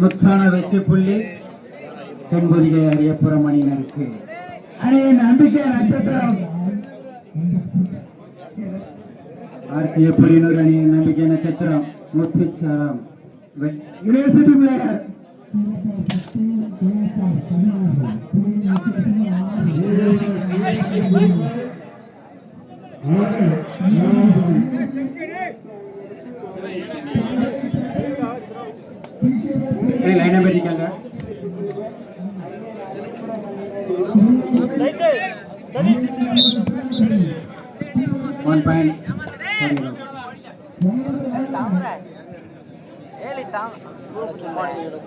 முத்தான வெற்றி புள்ளி. தென்பொதிகை அரியப்புறம் அணியினருக்கு அணி நம்பிக்கை நட்சத்திரம் ஆர்சிய புலினூர் அணி நம்பிக்கை நட்சத்திரம் முத்துச்சாரம். University player Thank you. Line number இருக்காங்க ஒன் பாயிண்ட் சும்மா இருக்கும்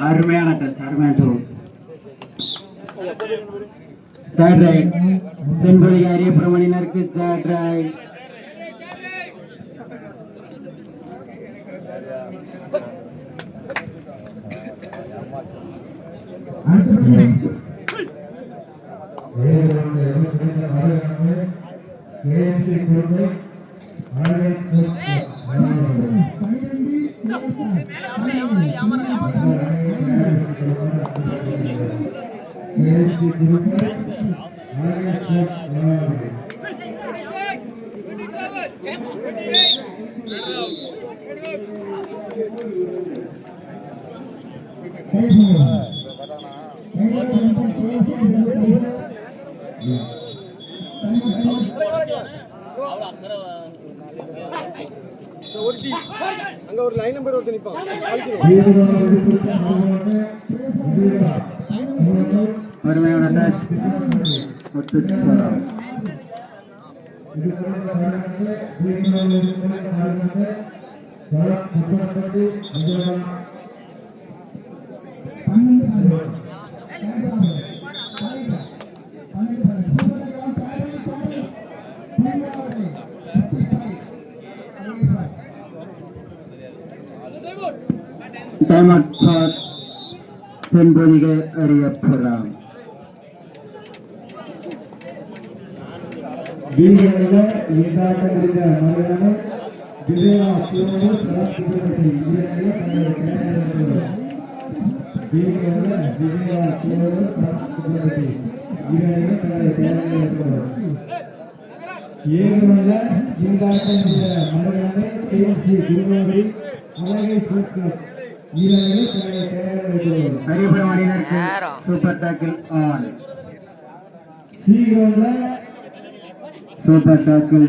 அருமையான டச் அருமையான டூ தேர்ட் ரைட் தென்பொழிகை அரியப்புறம் அணியினருக்கு தேர்ட் ரைட் அங்க ஒரு லைன் நம்பர் ஒருத்தர் நிப்பான். முப்பத்தி விஜயம் என்பதிக அறியப்படாம் வீடுகளில் எதிர்பார்க்க முடிந்த மனிதனும் ஏழுமல்ல இந்த மனிதனை கேஎம்சி குருநாவை அழகை போஸ்கர் சூப்பர் டாக்கில் ஆன். சீக்கிரம் சூப்பர் டாக்கில்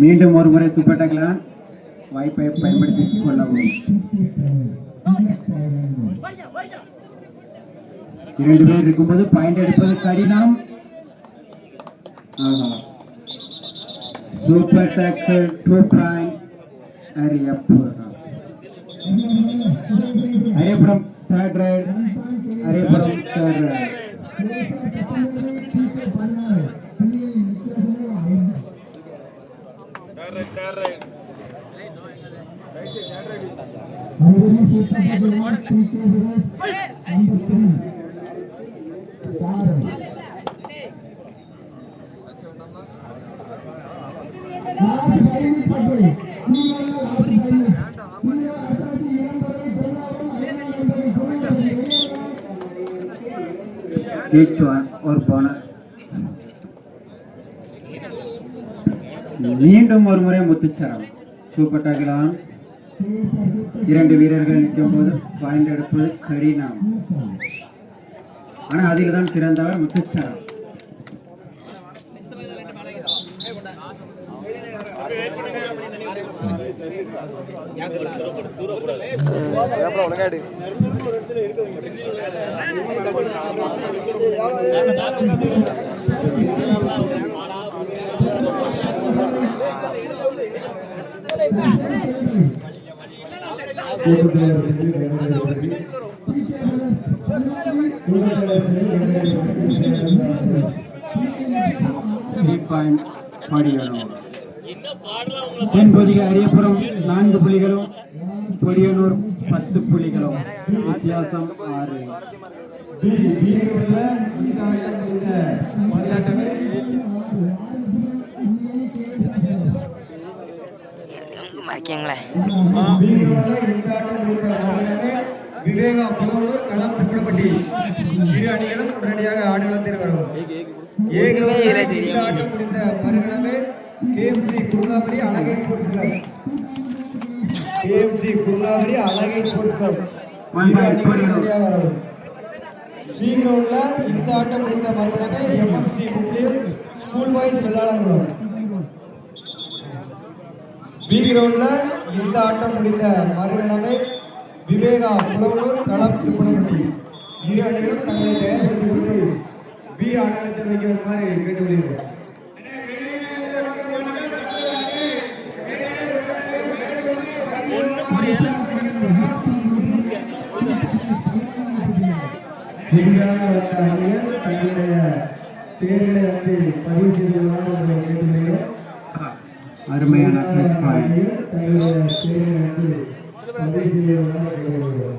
மீண்டும் ஒரு முறை சூப்பர் வாய்ப்பை பயன்படுத்திக் கொள்ளவும். இரண்டு பேர் இருக்கும்போது பாயிண்ட் எடுப்பது கடினம். Super tackle two point Ariyapuram Ariyapuram third raid Ariyapuram third raid each one ஒரு போனஸ் மீண்டும் ஒரு முறை முத்துச்சரம். சூப்பர் டாக்கிலான் இரண்டு வீரர்கள் நிற்கும் போது பாயிண்ட் எடுப்பது கடினம். ஆனா அதில் தான் சிறந்தவர் முத்துச்சரம். த்ரீ பாயிண்ட் படியனூர் தென்பொதிகை அரியபுரம் நான்கு புள்ளிகளும் பொடியனூர் பத்து புள்ளிகளும் வித்தியாசம் ஆறு. விவேகா புலவலூர் களம் திப்பணப்பட்டி இரு அணிகளும் உடனடியாக ஆடுகளத்தில் வரும். ஏ. இந்த ஆட்டம் முடிந்த மறுகணமே கேஎம்சி குருநாபுரி அழகை ஸ்போர்ட்ஸ் கிளப் கேஎம்சி குருநாபுரி அழகை ஸ்போர்ட்ஸ் கிளப் சி கிரவுண்ட்ல இந்த ஆட்டம் முடிந்த மறுகணமே எம்எம்சி முக்லீர் ஸ்கூல் பாய்ஸ் விளையாடங்களும் பி கிரவுண்ட்ல இந்த ஆட்டம் முடிந்த மறுகணமே விவேகா புலவலூர் களம் திப்பணப்பட்டி இரு அணிகளும் தங்களை தயார்படுத்திக் கொண்டு பி ஆட்டத்தில் வைக்க வருமாறு கேட்டுக்கொள்கிறோம் புதிதாக வந்த அணிகள் தங்களுடைய தேர்தலை வந்து பதிவு உங்களை அருமையான தங்களுடைய தேர்தலை வந்து பதிவு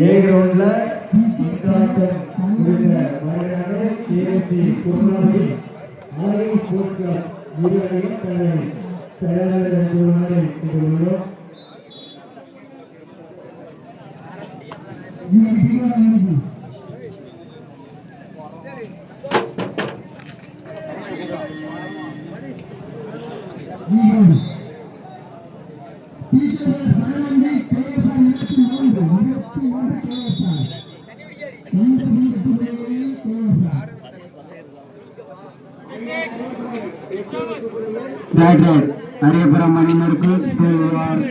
ஏ கிரவுண்ட்ல கேஎஸ்சி குருநாதி ஆலை ஸ்போர்ட்ஸ் கிளப் இரு அணியும் தங்களை தயாராக இருக்குமாறு கேட்டுக்கொள்கிறோம் ரைட் ரைட் அரியபுரம் அணியினருக்கு do or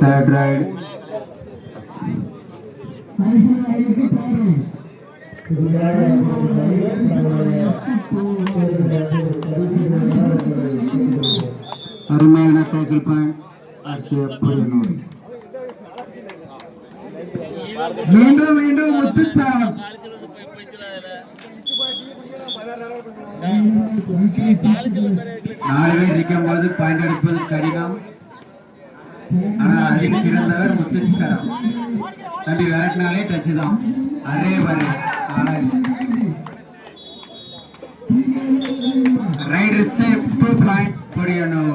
die third raid அருமையான டேக்கிள் பாயிண்ட் ஆசியப்பூரினூர் மீண்டும் மீண்டும் முத்துச்சாம் நாலு பேர் நிற்கும் போது பாயிண்ட் எடுப்பது கடினம். ஆனா அதில் சிறந்தவர் முத்துஸ்கரம் தம்பி விரட்டினாலே டச் தான் அரே வரே. ரைட் ரிசேப் புரியணும்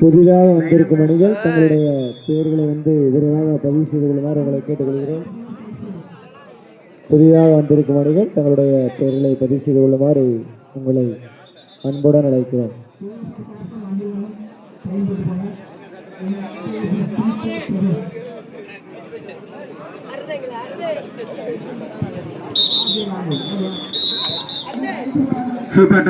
புதிதாக வந்திருக்கும் அணிகள் தங்களுடைய பெயர்களை வந்து விரைவாக பதிவு செய்து கொள்ளுமாறு உங்களை கேட்டுக்கொள்கிறேன். புதிதாக வந்திருக்கும் அணிகள் தங்களுடைய பெயர்களை பதிவு செய்து கொள்ளுமாறு உங்களை அன்புடன் அழைக்கிறோம். Super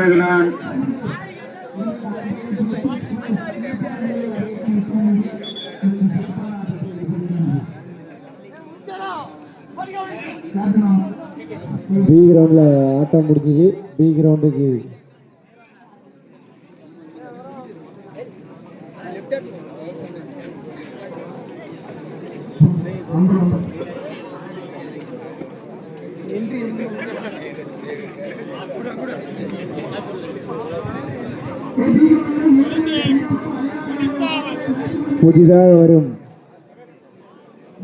பி கிரவுண்டில் ஆட்டம் முடிஞ்சது. பி கிரவுண்டுக்கு புதிதாக வரும்.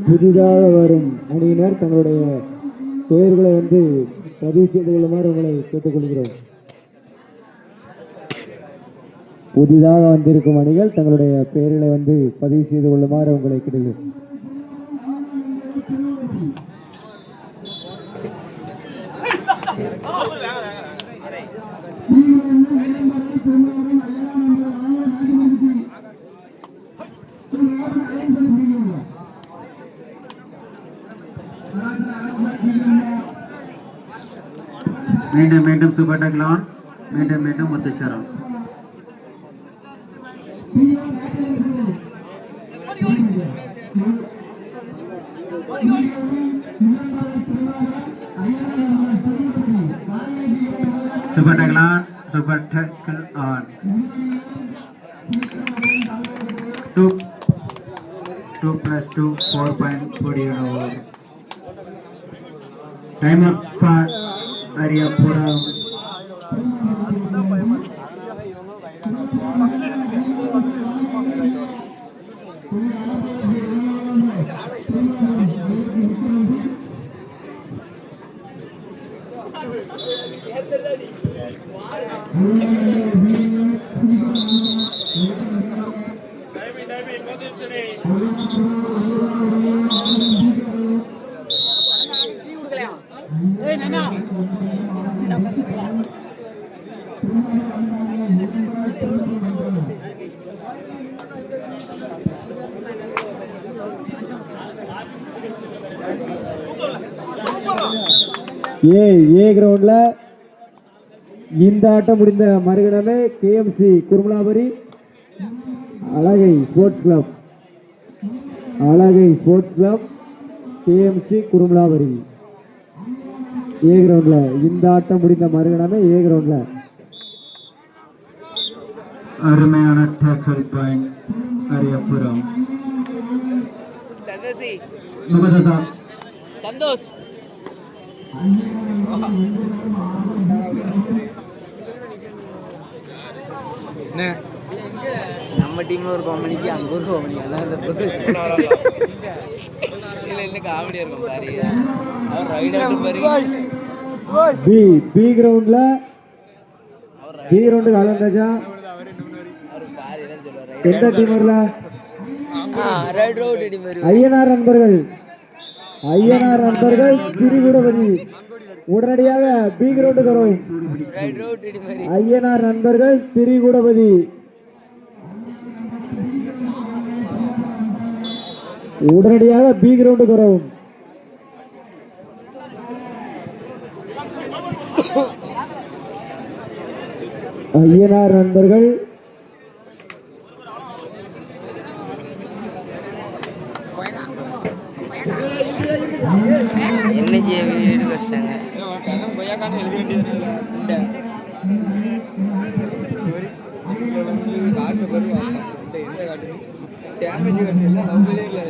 புதிதாக வரும். அணியினர் தங்களுடைய பெயர்களை வந்து பதிவு செய்து கொள்ளுமாறு உங்களை கேட்டுக்கொள்கிறோம். புதிதாக வந்திருக்கும் அணிகள் தங்களுடைய பெயர்களை வந்து பதிவு செய்து கொள்ளுமாறு உங்களை கேட்டுக்கிறோம் மீண்டும் மீண்டும் சூப்பர் மீண்டும் மீண்டும் முத்துச்சரம் super tackle on Time up for Ariapura. ஆட்டம் முடிந்த மறுகணமே கேஎம்சி குருமலாபுரி அழகை ஸ்போர்ட்ஸ் கிளப் அழகை ஸ்போர்ட்ஸ் கிளப் கேஎம்சி குருமலாபுரி. ஏ கிரவுண்டில் இந்த ஆட்டம் முடிந்த மறுகணமே ஏ கிரவுண்டில் அருமையான டேக்கல் பாயிண்ட் அரியப்புரம் சந்தோஷி. சந்தோஷ் நம்ம டீம்ல ஒரு காமெடிக்கு அங்க ஒரு காமெடி எல்லாம் இதுல என்ன காமெடியா இருக்கும் பாரு. அவர் ரைட் ஆட்டு பாரு. பி பி கிரவுண்டில் பி என்ன சொல்லுவார்? எந்த டீம் வரல ரைட் ரோட் அடி பாரு ஐயனார் நண்பர்கள் ஐயனார் நண்பர்கள் திரிகுடபதி உடனடியாக பி கிரவுண்டுக்கு வரும். ஐயனார் நண்பர்கள் திரிகுடபதி. உடனடியாக பி கிரவுண்டுக்கு வரவும் ஐயனார் நண்பர்கள். என்ன செய்ய வீடு கஷ்டங்க கொய்யாக்கான எழுதி வேண்டியது காட்டு பருவ எந்த காட்டு டேமேஜ் காட்டு எல்லாம் நம்பவே இல்லை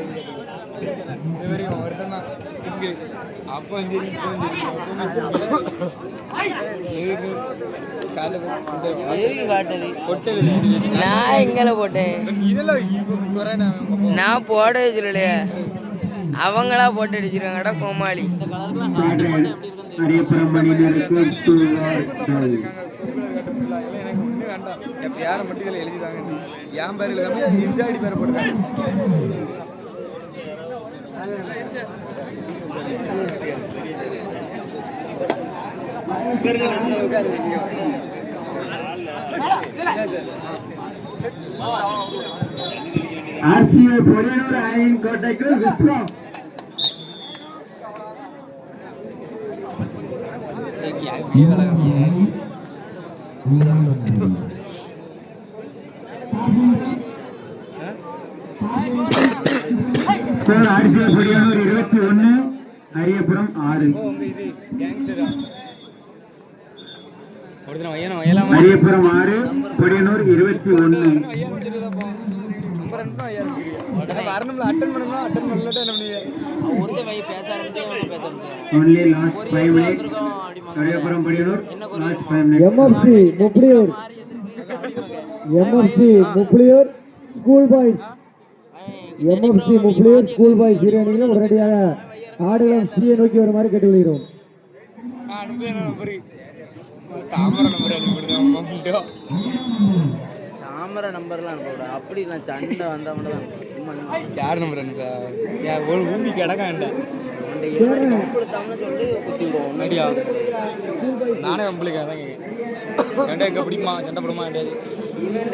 இது வரைக்கும் ஒருத்தன் தான் சிங்கிள் அப்போ கொட்டது நான் எங்கல போட்டேன். நான் போட சொல்லலையே. அவங்களா போட்டு அடிச்சிருக்காங்கடா கோமாளி. அரியப்புறம் எனக்கு மட்டும் இதில் எழுதிதாங்க என் பேர் போட்டுருக்காங்க ஆர்சிஏ கோட்டைக்கு விஸ்வம். ஸ்கோர் ஆர்சிஏ இருபத்தி ஒன்னு அரியபுரம் ஆறு இது அரியபுரம் ஆறு பொலியனூர் இருபத்தி ஒன்னு அட்டன் அட்டன் ஒருத்தன் only last five minutes five minutes MFC முப்ளியூர் MFC முப்ளியூர் school boys. MFC முப்ளியூர் school boys இரு அணிகளும் உடனடியாக ஆடுகளம் சியை நோக்கி வருமாறு கேட்டுக்கொள்கிறோம் தாமரை நம்பர் அனுப்பிடுறோம் தாமரை நம்பர்லாம் அனுப்பக்கூடாது அப்படி நான் சண்டை வந்தா மட்டும் தான். சும்மா. யார் நம்பர் அனுப்பா யார் ஒரு ஊம்பி சொல்லி குத்தி நானே கம்பளிக்க தான் கேட்கேன் சண்டை எங்கே பிடிக்குமா சண்டை போடுமா கிடையாது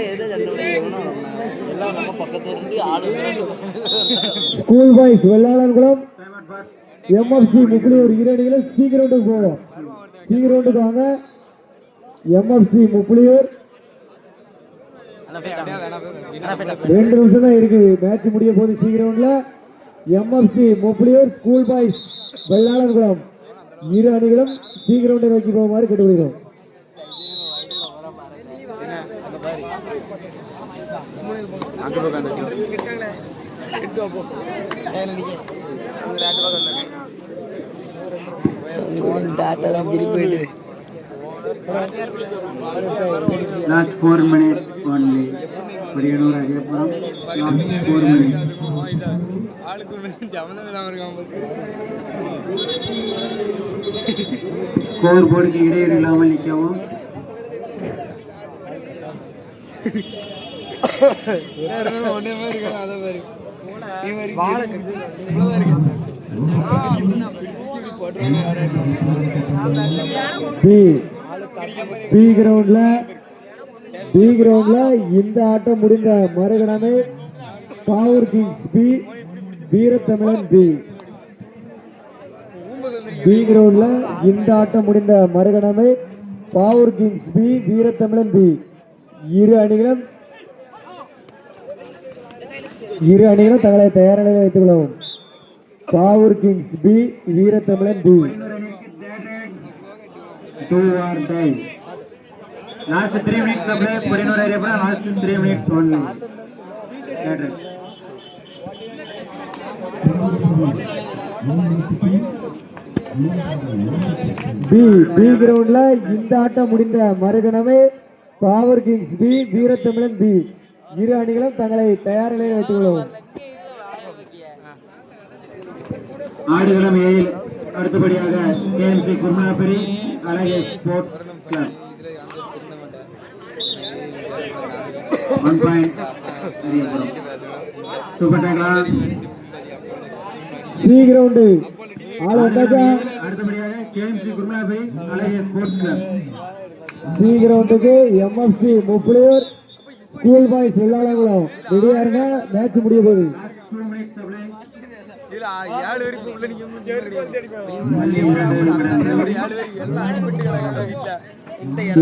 எது சண்டை. எல்லாம் நம்ம பக்கத்துல இருந்து ஆளு school boys Vellalankulam MFC Mupliyur இரு அணிகளும் சி கிரவுண்டுக்கு போவோம் சி கிரவுண்டுக்கு வாங்க எம்எஃப்சி முப்ளியூர் ரெண்டு நிமிஷம் தான் இருக்குது மேட்ச் முடிய போகுது சி கிரவுண்ட்ல MFC Mupliyur school boys Vellalarkulam இரு அணிகளும் சீக்கிரம் நோக்கி போகுமாறு கேட்டுக்கொள்கிறோம். Last four minutes only Poliyanur Ariyapuram last four minutes ஆளுக்கு ஒன்று சம்மந்தம் இல்லாமல் இருக்கான் பாரு. ஸ்கோர் போர்டுக்கு இடையூறு இல்லாமல் நிற்கவும் ஒண்ணே மாதிரி இருக்காங்க, அதை மாதிரி பி கிரவுண்ட்ல பி கிரவுண்ட்ல இந்த ஆட்டம் முடிந்த மறுகணமே power kings B. வீரத்தமிழன் B. B கிரவுண்ட்ல இந்த ஆட்டம் முடிந்த மறுகணமே பவர் கிங்ஸ் பி வீரத்தமிழன் பி இரு அணிகளும் இரு அணிகளும் தங்களை தயார் நிலையில் வைத்துக் கொள்ளவும் Pavoor kings B வீரத்தமிழன் B do or die last three minutes அப்படியே Poliyanur Ariyapuram last three minutes only B B கிரவுண்ட்ல இந்த ஆட்டம் முடிந்த மறுகணமே பவர் கிங்ஸ் பி வீரத்தமிழன் பி இரு அணிகளும் தங்களை தயார் நிலையில் வைத்துக் கொள்ளவும் ஆடுகளம் ஏழில் அடுத்தபடியாக கேஎம்சி குருமலாபுரி அழகே sports club one point super dhokla C ground ஆள் வந்தாச்சா அடுத்தபடியாக கேஎம்சி குருமலாபுரி அழகே ஸ்போர்ட்ஸ் கிளப். சி கிரவுண்டுக்கு MFC Muppaliyur school boys Vellalankulam ரெடியா இருங்க மேட்ச் முடிய போகுது.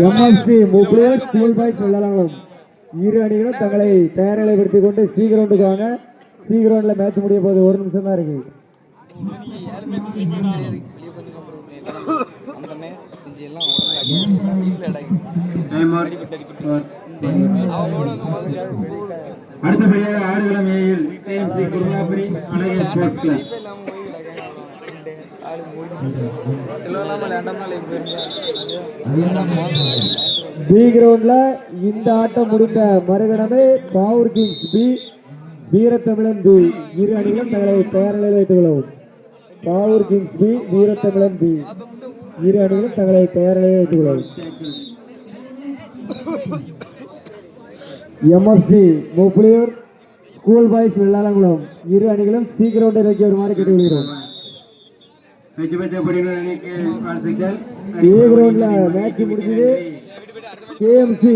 MFC Mupliyar school boys Vellalangulam இரு அணிகளும் தங்களை தயார்நிலைப்படுத்திக் கொண்டு சி கிரவுண்டுக்கு வாங்க சி கிரவுண்ட்ல மேட்ச் முடிய போகுது. ஒரு நிமிஷம் தான் இருக்கு. அடுத்தபடியாக ஆடுகளம் ஏயில் கேஎம்சி குருவாபுரி அழகிய ஸ்போர்ட்ஸ் கிளப் பி கிரவுண்ட்ல இந்த ஆட்டம் முடிந்த மறுகணமே பவர் கிங்ஸ் பி வீரத்தமிழன் பி. இரு அணிகளும் தங்களை தயார் நிலையில் வைத்துக் கொள்ளவும் பவர் கிங்ஸ் பி வீரத்தமிழன் பி. இரு அணிகளும் தங்களை நிலையில் வைத்துக் கொள்ளவும் MFC Muppuliyur school boys Vellalankulam இரு அணிகளும் சி கிரவுண்டை நோக்கி வருமாறு கேட்டுக்கொள்கிறோம் ஏ கிரவுண்ட்ல மேட்ச் முடிஞ்சது. கேஎம்சி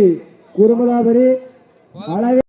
குருமலாபுரி அழகு